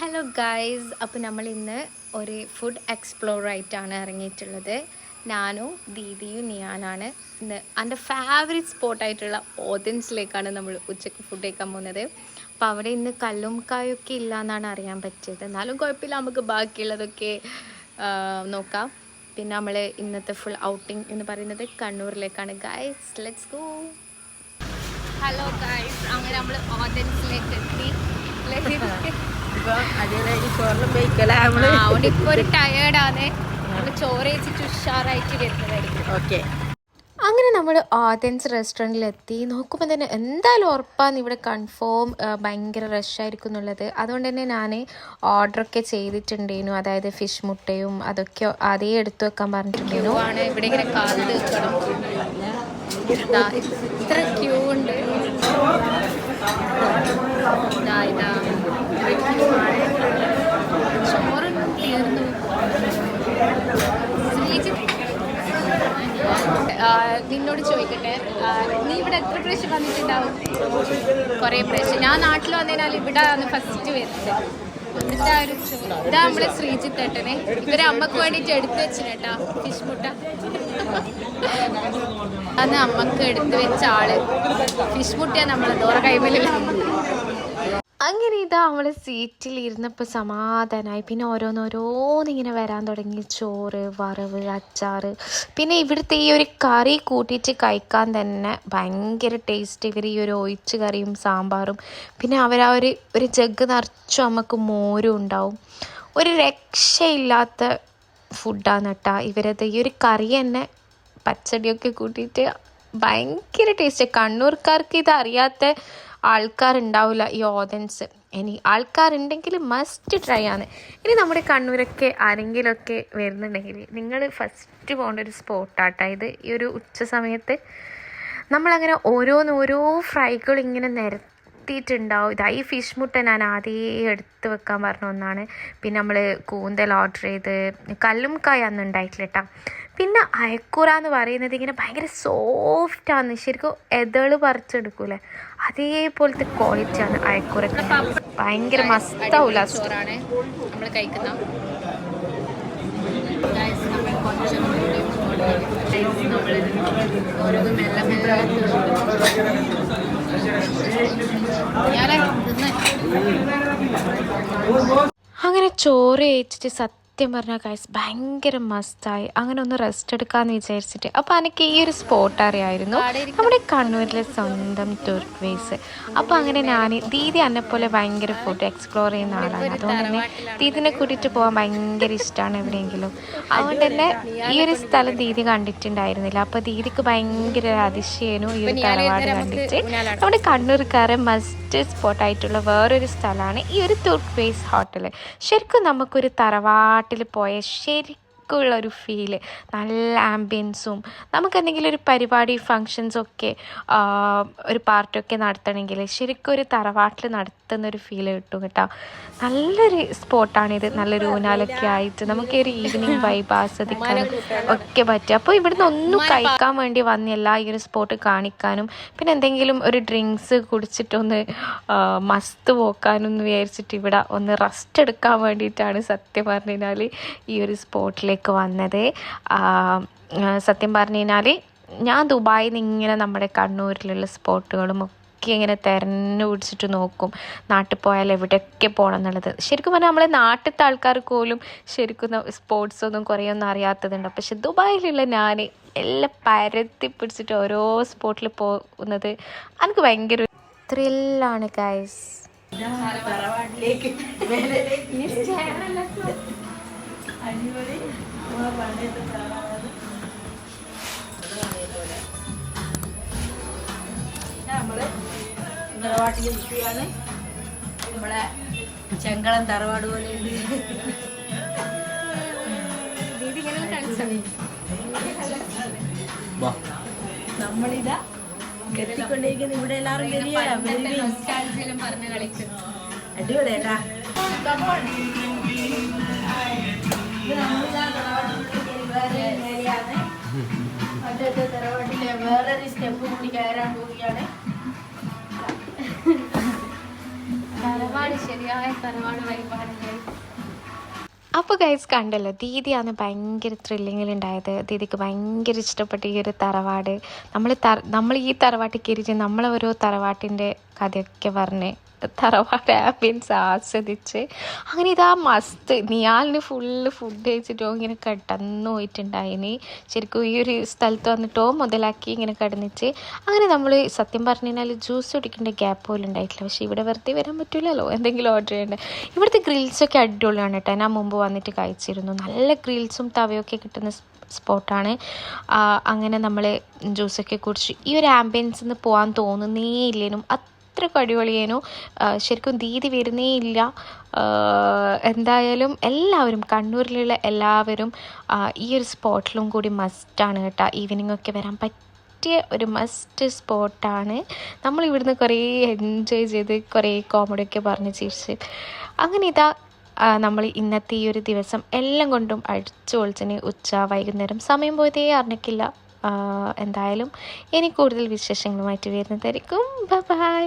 Hello guys അപ്പോൾ നമ്മൾ ഇന്ന് ഒരു ഫുഡ് എക്സ്പ്ലോർ ആയിട്ടാണ് ഇറങ്ങിയിട്ടുള്ളത്. ഞാനും ദീദിയും നിയാനാണ്. ഇന്ന് എന്റെ ഫേവറേറ്റ് സ്പോട്ടായിട്ടുള്ള ഓതൻസിലേക്കാണ് നമ്മൾ ഉച്ചയ്ക്ക് ഫുഡ് കഴിക്കാൻ പോകുന്നത്. അപ്പോൾ അവിടെ ഇന്ന് കല്ലും കായൊക്കെ ഇല്ല എന്നാണ് അറിയാൻ പറ്റിയത്. എന്നാലും കുഴപ്പമില്ല നമുക്ക് ബാക്കിയുള്ളതൊക്കെ നോക്കാം. പിന്നെ നമ്മൾ ഇന്നത്തെ ഫുൾ ഔട്ടിംഗ് എന്ന് പറയുന്നത് കണ്ണൂരിലേക്കാണ്. Guys let's go hello guys അങ്ങനെ നമ്മൾ ഓതൻസിലേക്ക് എത്തി. ഇപ്പൊ നമ്മൾ. ഒരു ടയേർഡാണ് നമ്മൾ ചോറ് വെച്ചിട്ട് ഉഷാറായിട്ട് വരുന്നതായിരിക്കും. ഓക്കെ. അങ്ങനെ നമ്മൾ ആദൻസ് റെസ്റ്റോറന്റിലെത്തി നോക്കുമ്പോൾ തന്നെ എന്തായാലും ഉറപ്പാണ് ഇവിടെ കൺഫേം ഭയങ്കര റഷായിരിക്കും എന്നുള്ളത്. അതുകൊണ്ട് തന്നെ ഞാൻ ഓർഡറൊക്കെ ചെയ്തിട്ടുണ്ടേനു. അതായത് ഫിഷ് മുട്ടയും അതൊക്കെ അതേ എടുത്തു വെക്കാൻ പറഞ്ഞിട്ടുണ്ടേനു. ഇവിടെ ഇങ്ങനെ ഇത്ര ക്യൂ ഉണ്ട്. നിന്നോട് ചോദിക്കട്ടെ. നീ ഇവിടെ എത്ര പ്രാവശ്യം വന്നിട്ടുണ്ടാവും? കുറേ പ്രാവശ്യം. ഞാൻ നാട്ടിൽ വന്നതിനാൽ ഇവിടെ ആണ് ഫസ്റ്റ് വരുന്നത്. എന്നിട്ട് ആ ഒരു ഇതാ നമ്മളെ ശ്രീജിത്ത് ഏട്ടനെ. ഇവരെ അമ്മയ്ക്ക് വേണ്ടിയിട്ട് എടുത്തു വെച്ചിട്ടാ ഫിഷ് മുട്ട. അന്ന് അമ്മയ്ക്ക് എടുത്തു വെച്ച ആൾ. ഫിഷ് മുട്ടിയാ നമ്മളെ ദോറ കൈമലില്ല അങ്ങനെ ഇതാ നമ്മൾ സീറ്റിൽ ഇരുന്നപ്പോ സമാധാനമായി പിന്നെ ഓരോന്നോരോന്നിങ്ങനെ വരാൻ തുടങ്ങി. ചോറ് വറവ് അച്ചാറ്. പിന്നെ ഇവിടുത്തെ ഈ ഒരു കറി കൂട്ടിയിട്ട് കഴിക്കാൻ തന്നെ ഭയങ്കര ടേസ്റ്റ് ഇവർ ഈ ഒരു ഒഴിച്ച് കറിയും സാമ്പാറും. പിന്നെ അവർ ആ ഒരു ഒരു ജഗ് നിറച്ചും നമുക്ക് മോരും ഉണ്ടാവും. ഒരു രക്ഷയില്ലാത്ത ഫുഡാണ് കേട്ടോ ഇവരത്. ഈ ഒരു കറി തന്നെ പച്ചടിയൊക്കെ കൂട്ടിയിട്ട് ഭയങ്കര ടേസ്റ്റ് കണ്ണൂർക്കാർക്ക് ഇത് അറിയാത്ത ആൾക്കാരുണ്ടാവില്ല ഈ ഓതൻസ് ഇനി ആൾക്കാരുണ്ടെങ്കിൽ മസ്റ്റ് ട്രൈ ആണ്. ഇനി നമ്മുടെ കണ്ണൂരൊക്കെ ആരെങ്കിലുമൊക്കെ വരുന്നുണ്ടെങ്കിൽ നിങ്ങൾ ഫസ്റ്റ് പോകേണ്ട ഒരു സ്പോട്ടാട്ടോ ഇത് ഈ ഒരു ഉച്ച സമയത്ത് നമ്മളങ്ങനെ ഓരോന്നോരോ ഫ്രൈകൾ ഇങ്ങനെ നിരത്തിയിട്ടുണ്ടാവും. ഇതാ ഈ ഫിഷ് മുട്ട ഞാൻ ആദ്യമേ എടുത്ത് വെക്കാൻ പറഞ്ഞ ഒന്നാണ്. പിന്നെ നമ്മൾ കൂന്തൽ ഓർഡർ ചെയ്ത് കല്ലും കായ അന്ന് ഉണ്ടായിട്ടില്ല കേട്ടോ പിന്നെ അയക്കൂറ എന്ന് പറയുന്നത് ഇങ്ങനെ ഭയങ്കര ആണ് ശരിക്കും എതൾ പറിച്ചെടുക്കൂലേ അതേപോലത്തെ ക്വാളിറ്റി ആണ് അയക്കുറ ഭയങ്കര മസ്താവൂല ചോറാണ്. നമ്മൾ കഴിക്കുന്ന. അങ്ങനെ ചോറ് കഴിച്ചിട്ട് സത്യം പറഞ്ഞാൽ കാഴ്ച ഭയങ്കര മസ്തായി അങ്ങനെ ഒന്ന് റെസ്റ്റ് എടുക്കാന്ന് വിചാരിച്ചിട്ട്. അപ്പോൾ എനിക്ക് ഈ ഒരു സ്പോട്ട് അറിയായിരുന്നു. നമ്മുടെ കണ്ണൂരിലെ സ്വന്തം തുർക്ക് അപ്പൊ അപ്പോൾ അങ്ങനെ ഞാൻ ദീദി എന്നെ പോലെ ഭയങ്കര ഫുഡ് എക്സ്പ്ലോർ ചെയ്യുന്ന ആളാണ്. അതുകൊണ്ട് തന്നെ ദീദിനെ കൂട്ടിയിട്ട് പോകാൻ ഭയങ്കര ഇഷ്ടമാണ് എവിടെയെങ്കിലും. അതുകൊണ്ട് തന്നെ ഈ ഒരു സ്ഥലം ദീദി കണ്ടിട്ടുണ്ടായിരുന്നില്ല. അപ്പോൾ ദീദിക്ക് ഭയങ്കര ഒരു അതിശയനും ഈ ഒരു തറവാട് കണ്ടിട്ട് നമ്മുടെ കണ്ണൂർക്കാരെ മസ്റ്റ് സ്പോട്ടായിട്ടുള്ള വേറൊരു സ്ഥലമാണ് ഈ ഒരു ടൂർ ഫേസ് ഹോട്ടൽ ശരിക്കും നമുക്കൊരു തറവാട്ടിൽ പോയ ശരിക്കുള്ള ഒരു ഫീൽ നല്ല ആംബിയൻസും നമുക്ക് എന്തെങ്കിലും ഒരു പരിപാടി ഫങ്ഷൻസ് ഒക്കെ ആ, ഒരു പാർട്ടിയൊക്കെ നടത്തണമെങ്കിൽ ശരിക്കും ഒരു തറവാട്ടിൽ നടത്തുന്ന ഒരു ഫീൽ കിട്ടും കേട്ടോ. നല്ലൊരു സ്പോട്ടാണിത് നല്ലൊരു ഊനാലൊക്കെ ആയിട്ട് നമുക്ക് ഒരു ഈവനിങ് വൈബ് ആസ്വദിക്കാനും ഒക്കെ പറ്റും. അപ്പോൾ ഇവിടുന്ന് ഒന്നും കഴിക്കാൻ വേണ്ടി വന്നില്ല ഈ ഒരു സ്പോട്ട് കാണിക്കാനും പിന്നെ എന്തെങ്കിലും ഒരു ഡ്രിങ്ക്സ് കുടിച്ചിട്ടൊന്ന് മസ്ത് പോക്കാനും എന്ന് വിചാരിച്ചിട്ട് ഇവിടെ ഒന്ന് റെസ്റ്റ് എടുക്കാൻ വേണ്ടിയിട്ടാണ് സത്യം പറഞ്ഞു കഴിഞ്ഞാൽ ഈ ഒരു സ്പോട്ടിലേക്ക് വന്നത്. ആ, ആ, സത്യം പറഞ്ഞു കഴിഞ്ഞാൽ ഞാൻ ദുബായിൽ നിന്ന് ഇങ്ങനെ നമ്മുടെ കണ്ണൂരിലുള്ള സ്പോട്ടുകളും ഒക്കെ ഇങ്ങനെ തിരഞ്ഞു പിടിച്ചിട്ട് നോക്കും. നാട്ടിൽ പോയാൽ എവിടെയൊക്കെ പോകണം എന്നുള്ളത്. ശരിക്കും പറഞ്ഞാൽ നമ്മളെ നാട്ടിലത്തെ ആൾക്കാർക്ക് പോലും ശരിക്കും സ്പോർട്സ് ഒന്നും കുറേയൊന്നും അറിയാത്തതുണ്ട്. പക്ഷെ ദുബായിലുള്ള ഞാൻ എല്ലാം പരത്തി പിടിച്ചിട്ട് ഓരോ സ്പോട്ടിൽ പോകുന്നത് എനിക്ക് ഭയങ്കര ത്രില്ലാണ് ഗൈസ് അടിപൊളി. നമ്മളെ തറവാട്ടിൽ നമ്മളെ ചെങ്കളം തറവാട് പോലെ ഉണ്ട് നമ്മളിതാ കെട്ടിക്കൊണ്ടിരിക്കുന്ന ഇവിടെ എല്ലാവരും അടിപൊളിയേട്ടാ വേറൊരു സ്റ്റെപ്പ് കൂടി കയറാൻ അപ്പോൾ ഗൈസ് കണ്ടല്ലോ ദീദിയാണ് ഭയങ്കര ത്രില്ലിങ്ങിലുണ്ടായത്. ദീദിക്ക് ഭയങ്കര ഇഷ്ടപ്പെട്ട ഈ ഒരു തറവാട്. നമ്മൾ നമ്മൾ ഈ തറവാട്ടിൽ കയറിച്ച് നമ്മളെ ഓരോ തറവാട്ടിന്റെ കഥയൊക്കെ പറഞ്ഞ് തറവാട് ആംബിയൻസ് ആസ്വദിച്ച്. അങ്ങനെ ഇതാ മസ്ത്. നിയാലിന് ഫുള്ള് ഫുഡ് കഴിച്ചിട്ടോ ഇങ്ങനെ കിടന്നു പോയിട്ടുണ്ടായിനി. ശരിക്കും ഈ ഒരു സ്ഥലത്ത് വന്നിട്ടോ മുതലാക്കി ഇങ്ങനെ കിടന്നിച്ച്. അങ്ങനെ നമ്മൾ സത്യം പറഞ്ഞു കഴിഞ്ഞാൽ ജ്യൂസ് കുടിക്കേണ്ട ഗ്യാപ്പ് പോലും ഉണ്ടായിട്ടില്ല. പക്ഷേ ഇവിടെ വെറുതെ വരാൻ പറ്റില്ലല്ലോ എന്തെങ്കിലും ഓർഡർ ചെയ്യേണ്ടത് ഇവിടുത്തെ ഗ്രിൽസൊക്കെ അടിപൊളിയാണ് കേട്ടോ. ഞാൻ മുമ്പ് വന്നിട്ട് കഴിച്ചിരുന്നു. നല്ല ഗ്രിൽസും തവയൊക്കെ കിട്ടുന്ന സ്പോട്ടാണ്. അങ്ങനെ നമ്മൾ ജ്യൂസൊക്കെ കുടിച്ച്. ഈ ഒരു ആംബിയൻസിൽ നിന്ന് പോകാൻ തോന്നുന്നേ ഇല്ലേനും. അത്രയ്ക്ക് അടിപൊളിയേനു. ശരിക്കും ദീതി വരുന്നേ ഇല്ല എന്തായാലും എല്ലാവരും കണ്ണൂരിലുള്ള എല്ലാവരും ഈ ഒരു സ്പോട്ടിലും കൂടി മസ്റ്റാണ് കേട്ടോ. ഈവനിങ് ഒക്കെ വരാൻ പറ്റും പറ്റിയ ഒരു മസ്റ്റ് സ്പോട്ടാണ് നമ്മൾ ഇവിടുന്ന് കുറേ എൻജോയ് ചെയ്ത് കുറേ കോമഡി ഒക്കെ പറഞ്ഞ് ചിരിച്ച്. അങ്ങനെ ഇതാ നമ്മൾ ഇന്നത്തെ ഈ ഒരു ദിവസം എല്ലാം കൊണ്ടും അടിച്ചു പൊളിച്ചിന് ഉച്ച വൈകുന്നേരം. സമയം പോയതേ അറിഞ്ഞിട്ടില്ല. എന്തായാലും ഇനി കൂടുതൽ വിശേഷങ്ങളുമായിട്ട് വരുന്നതായിരിക്കും. ബൈ